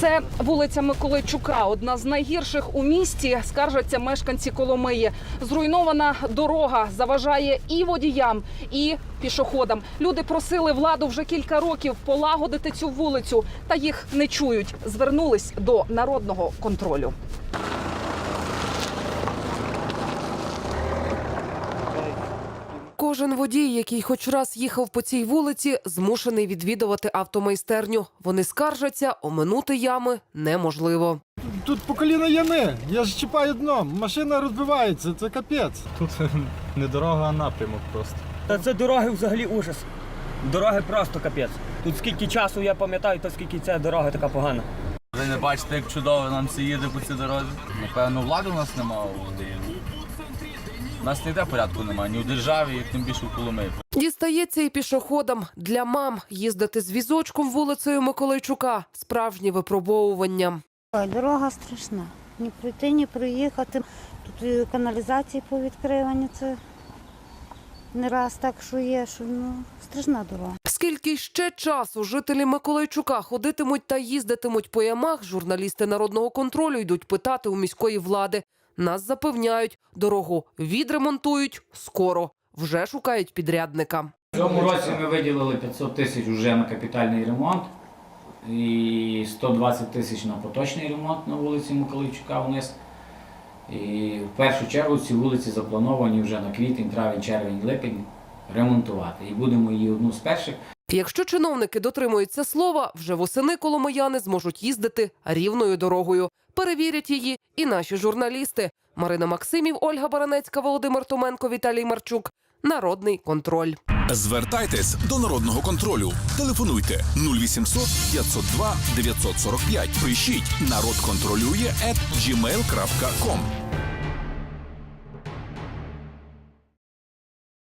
Це вулиця Миколайчука, одна з найгірших у місті. Скаржаться мешканці Коломиї. Зруйнована дорога заважає і водіям, і пішоходам. Люди просили владу вже кілька років полагодити цю вулицю, та їх не чують. Звернулись до народного контролю. Кожен водій, який хоч раз їхав по цій вулиці, змушений відвідувати автомайстерню. Вони скаржаться, оминути ями неможливо. Тут по коліна ями. Я ж чіпаю дно. Машина розбивається, це капець. Тут не дорога, а напрямок просто. Та це дороги взагалі ужас. Дороги просто капець. Тут скільки часу я пам'ятаю, то скільки ця дорога така погана. Ви не бачите, як чудово нам всі їде по цій дорозі. Напевно, влади у нас немає. Нас ніде порядку немає, ні в державі, тим більше в Коломиї. Дістається і пішоходам для мам їздити з візочком вулицею Миколайчука справжнє випробовування. Дорога страшна. Ні пройти, ні проїхати. Тут каналізації повідкривані. Це не раз так, що є, що ну, страшна дорога. Скільки ще часу жителі Миколайчука ходитимуть та їздитимуть по ямах, журналісти народного контролю йдуть питати у міської влади. Нас запевняють, дорогу відремонтують скоро. Вже шукають підрядника. В цьому році ми виділили 500 тисяч вже на капітальний ремонт і 120 тисяч на поточний ремонт на вулиці Миколайчука вниз. І в першу чергу ці вулиці заплановані вже на квітень, травень, червень, липень ремонтувати. І будемо її одну з перших Якщо чиновники дотримуються слова, вже восени коломияни зможуть їздити рівною дорогою. Перевірять її і наші журналісти. Марина Максимів, Ольга Баранецька, Володимир Томенко, Віталій Марчук. Народний контроль. Звертайтесь до народного контролю. Телефонуйте 0800 502 945. Пишіть народ контролює at gmail.com.